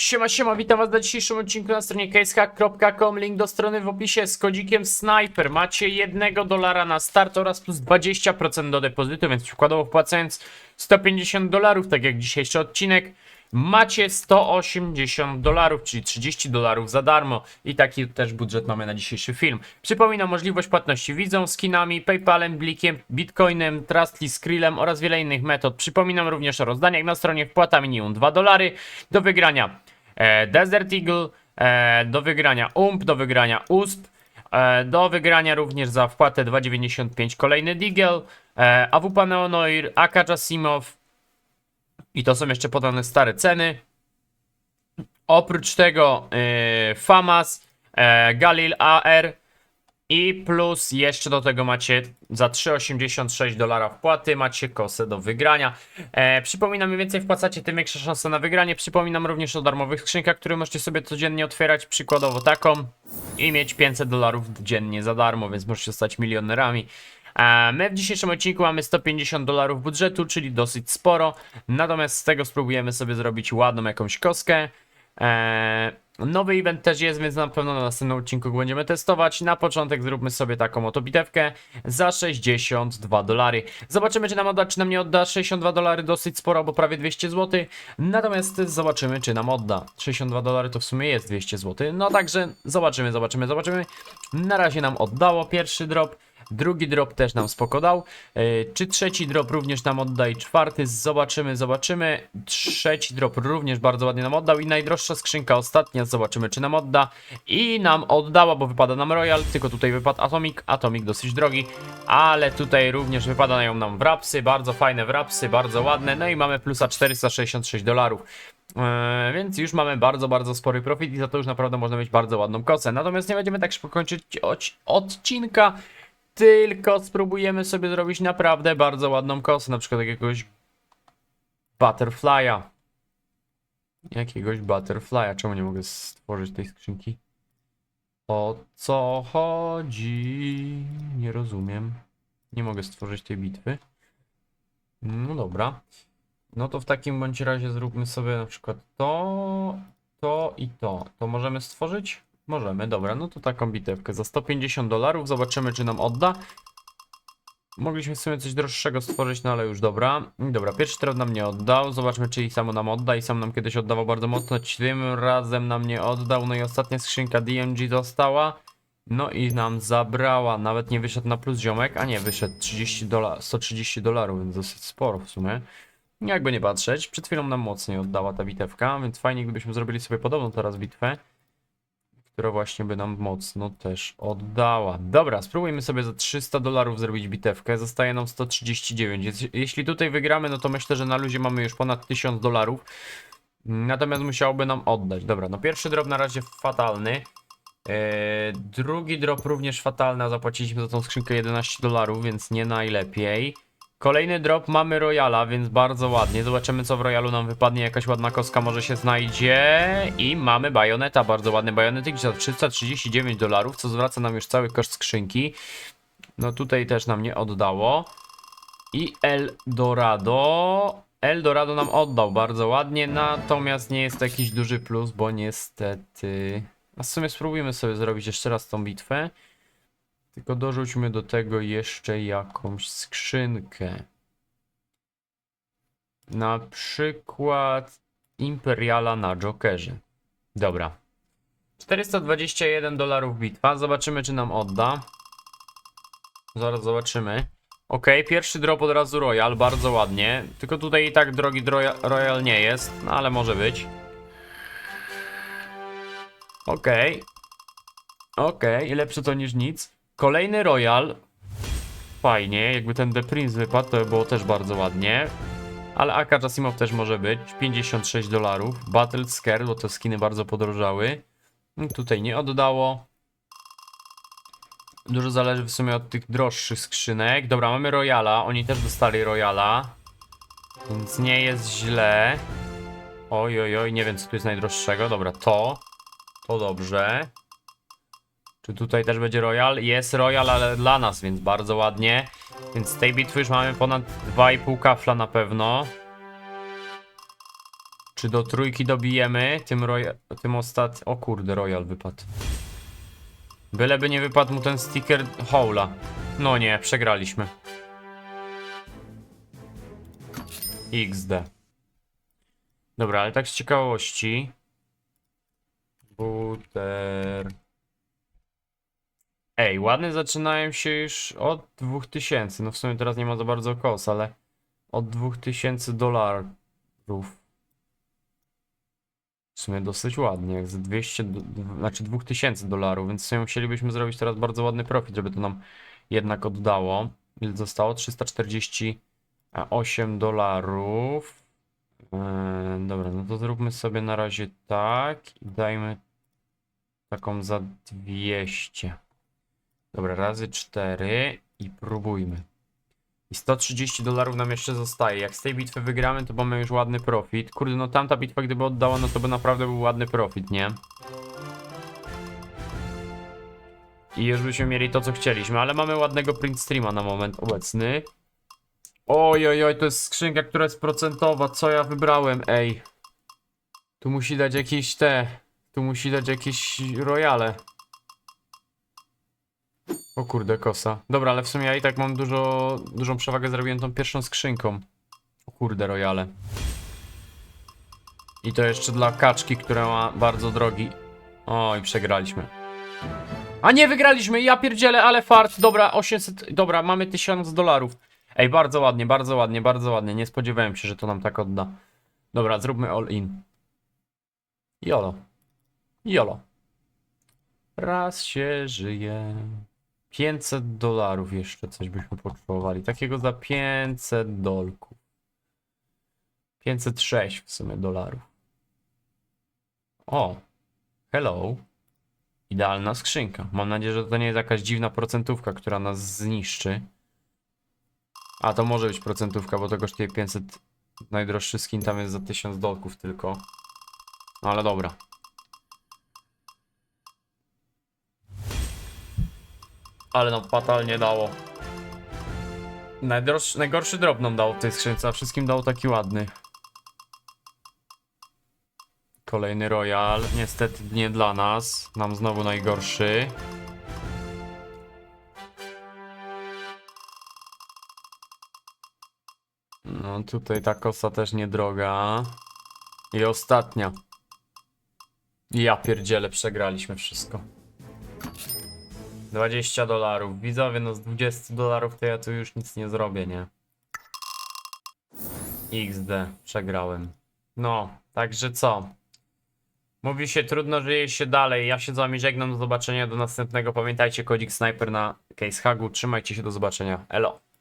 Siema, siema, witam was na dzisiejszym odcinku na stronie casehack.com, link do strony w opisie z kodzikiem Sniper. Macie jednego dolara na start oraz plus 20% do depozytu, więc przykładowo wpłacając 150 dolarów, tak jak dzisiejszy odcinek, macie 180 dolarów, czyli 30 dolarów za darmo i taki też budżet mamy na dzisiejszy film. Przypominam możliwość płatności widzą, skinami, paypalem, blikiem, bitcoinem, trustly, skrillem oraz wiele innych metod. Przypominam również o rozdaniach na stronie wpłata minimum 2 dolary do wygrania e, Desert Eagle, e, do wygrania UMP, do wygrania USP, e, do wygrania również za wpłatę 2,95 kolejny Deagle, e, AWP Neonoir, AK Jasimow i to są jeszcze podane stare ceny. Oprócz tego e, FAMAS, e, Galil AR i plus jeszcze do tego macie za 3,86 dolara wpłaty, macie kosę do wygrania. E, przypominam, im więcej wpłacacie, tym większa szansa na wygranie. Przypominam również o darmowych skrzynkach, które możecie sobie codziennie otwierać, przykładowo taką i mieć 500 dolarów dziennie za darmo, więc możecie zostać milionerami. E, My w dzisiejszym odcinku mamy 150 dolarów budżetu, czyli dosyć sporo. Natomiast z tego spróbujemy sobie zrobić ładną jakąś koskę. Eee, nowy event też jest, więc na pewno na następnym odcinku będziemy testować. Na początek zróbmy sobie taką oto bitewkę za 62 dolary. Zobaczymy, czy nam odda, czy nam nie odda 62 dolary, dosyć sporo, bo prawie 200 zł. Natomiast zobaczymy, czy nam odda. 62 dolary to w sumie jest 200 zł. No także zobaczymy, zobaczymy, zobaczymy. Na razie nam oddało pierwszy drop. Drugi drop też nam spoko dał. Yy, czy trzeci drop również nam odda i czwarty? Zobaczymy, zobaczymy. Trzeci drop również bardzo ładnie nam oddał i najdroższa skrzynka ostatnia. Zobaczymy czy nam odda. I nam oddała, bo wypada nam Royal, tylko tutaj wypadł Atomic. Atomic dosyć drogi, ale tutaj również wypadają nam wrapsy. Bardzo fajne wrapsy, bardzo ładne. No i mamy plusa 466 dolarów. Eee, więc już mamy bardzo, bardzo spory profit i za to już naprawdę można mieć bardzo ładną kosę. Natomiast nie będziemy tak szybko kończyć odcinka, tylko spróbujemy sobie zrobić naprawdę bardzo ładną kosę, na przykład jakiegoś Butterfly'a. Jakiegoś Butterfly'a. Czemu nie mogę stworzyć tej skrzynki? O co chodzi? Nie rozumiem. Nie mogę stworzyć tej bitwy. No dobra. No to w takim bądź razie zróbmy sobie na przykład to, to i to. To możemy stworzyć? Możemy, dobra. No to taką bitewkę za 150 dolarów. Zobaczymy, czy nam odda. Mogliśmy sobie coś droższego stworzyć, no ale już dobra. Dobra, pierwszy trend nam nie oddał. Zobaczmy, czy i samo nam odda. I sam nam kiedyś oddawał bardzo mocno. Tym razem nam nie oddał. No i ostatnia skrzynka DMG dostała. No i nam zabrała. Nawet nie wyszedł na plus ziomek. A nie, wyszedł 30 dola 130 dolarów, więc dosyć sporo w sumie. Jakby nie patrzeć, przed chwilą nam mocniej oddała ta bitewka, więc fajnie gdybyśmy zrobili sobie podobną teraz bitwę, która właśnie by nam mocno też oddała. Dobra, spróbujmy sobie za 300 dolarów zrobić bitewkę, zostaje nam 139. Jeś- Jeśli tutaj wygramy, no to myślę, że na luzie mamy już ponad 1000 dolarów. Natomiast musiałoby nam oddać. Dobra, no pierwszy drop na razie fatalny. Eee, drugi drop również fatalny, a zapłaciliśmy za tą skrzynkę 11 dolarów, więc nie najlepiej. Kolejny drop mamy Royala, więc bardzo ładnie. Zobaczymy co w Royalu nam wypadnie. Jakaś ładna kostka może się znajdzie. I mamy bajoneta, bardzo ładny bajonetyk za 339 dolarów, co zwraca nam już cały koszt skrzynki. No tutaj też nam nie oddało. I Eldorado. Eldorado nam oddał bardzo ładnie, natomiast nie jest to jakiś duży plus, bo niestety... A w sumie spróbujemy sobie zrobić jeszcze raz tą bitwę. Tylko dorzućmy do tego jeszcze jakąś skrzynkę. Na przykład Imperiala na Jokerze. Dobra. 421 dolarów bitwa. Zobaczymy, czy nam odda. Zaraz zobaczymy. Ok, pierwszy drop od razu Royal, bardzo ładnie. Tylko tutaj i tak drogi Royal, Royal nie jest, no ale może być. Okej. Okej, lepsze to niż nic. Kolejny Royal. Fajnie, jakby ten The Prince wypadł, to by było też bardzo ładnie. Ale AK Jasimow też może być. 56 dolarów. Battle Scare, bo te skiny bardzo podrożały. Tutaj nie oddało. Dużo zależy w sumie od tych droższych skrzynek. Dobra, mamy Royala. Oni też dostali Royala. Więc nie jest źle. Oj, oj, oj, nie wiem co tu jest najdroższego. Dobra, to. To dobrze. Czy tutaj też będzie Royal? Jest Royal, ale dla nas, więc bardzo ładnie. Więc z tej bitwy już mamy ponad 2,5 kafla na pewno. Czy do trójki dobijemy tym, roya- tym ostat... O kurde, Royal wypadł. Byleby nie wypadł mu ten sticker Howla. No nie, przegraliśmy. XD. Dobra, ale tak z ciekawości. Buter. Ej, ładne zaczynają się już od 2000. No w sumie teraz nie ma za bardzo kos, ale od 2000 dolarów. W sumie dosyć ładnie, jak z 200, do- d- znaczy 2000 dolarów, więc w sumie musielibyśmy zrobić teraz bardzo ładny profit, żeby to nam jednak oddało. Ile zostało? 348 dolarów. Eee, dobra, no to zróbmy sobie na razie tak i dajmy taką za 200. Dobra, razy 4 i próbujmy. I 130 dolarów nam jeszcze zostaje. Jak z tej bitwy wygramy, to mamy już ładny profit. Kurde, no tamta bitwa gdyby oddała, no to by naprawdę był ładny profit, nie? I już byśmy mieli to, co chcieliśmy, ale mamy ładnego print streama na moment obecny. Oj, oj, oj, to jest skrzynka, która jest procentowa. Co ja wybrałem, ej? Tu musi dać jakieś te... Tu musi dać jakieś royale. O kurde, kosa. Dobra, ale w sumie ja i tak mam dużo, dużą przewagę zrobiłem tą pierwszą skrzynką. O kurde, royale. I to jeszcze dla kaczki, która ma bardzo drogi. O, i przegraliśmy. A nie, wygraliśmy! Ja pierdzielę, ale fart. Dobra, 800... Dobra, mamy 1000 dolarów. Ej, bardzo ładnie, bardzo ładnie, bardzo ładnie. Nie spodziewałem się, że to nam tak odda. Dobra, zróbmy all in. Jolo. Jolo. Raz się żyje. 500 dolarów jeszcze coś byśmy potrzebowali. Takiego za 500 dolków. 506 w sumie dolarów. O. Hello. Idealna skrzynka. Mam nadzieję, że to nie jest jakaś dziwna procentówka, która nas zniszczy. A to może być procentówka, bo to kosztuje 500. Najdroższy skin tam jest za 1000 dolków tylko. No ale dobra. Ale nam fatalnie dało. Najdroższy, najgorszy drop nam dał w tej skrzynce, a wszystkim dał taki ładny. Kolejny Royal. Niestety nie dla nas. Nam znowu najgorszy. No tutaj ta kosa też niedroga. I ostatnia. Ja pierdzielę, przegraliśmy wszystko. 20 dolarów. Widzowie, no z 20 dolarów to ja tu już nic nie zrobię, nie? XD, przegrałem. No, także co? Mówi się, trudno żyje się dalej. Ja się z wami żegnam, do zobaczenia, do następnego. Pamiętajcie, kodzik Sniper na Case Hagu. Trzymajcie się, do zobaczenia. Elo.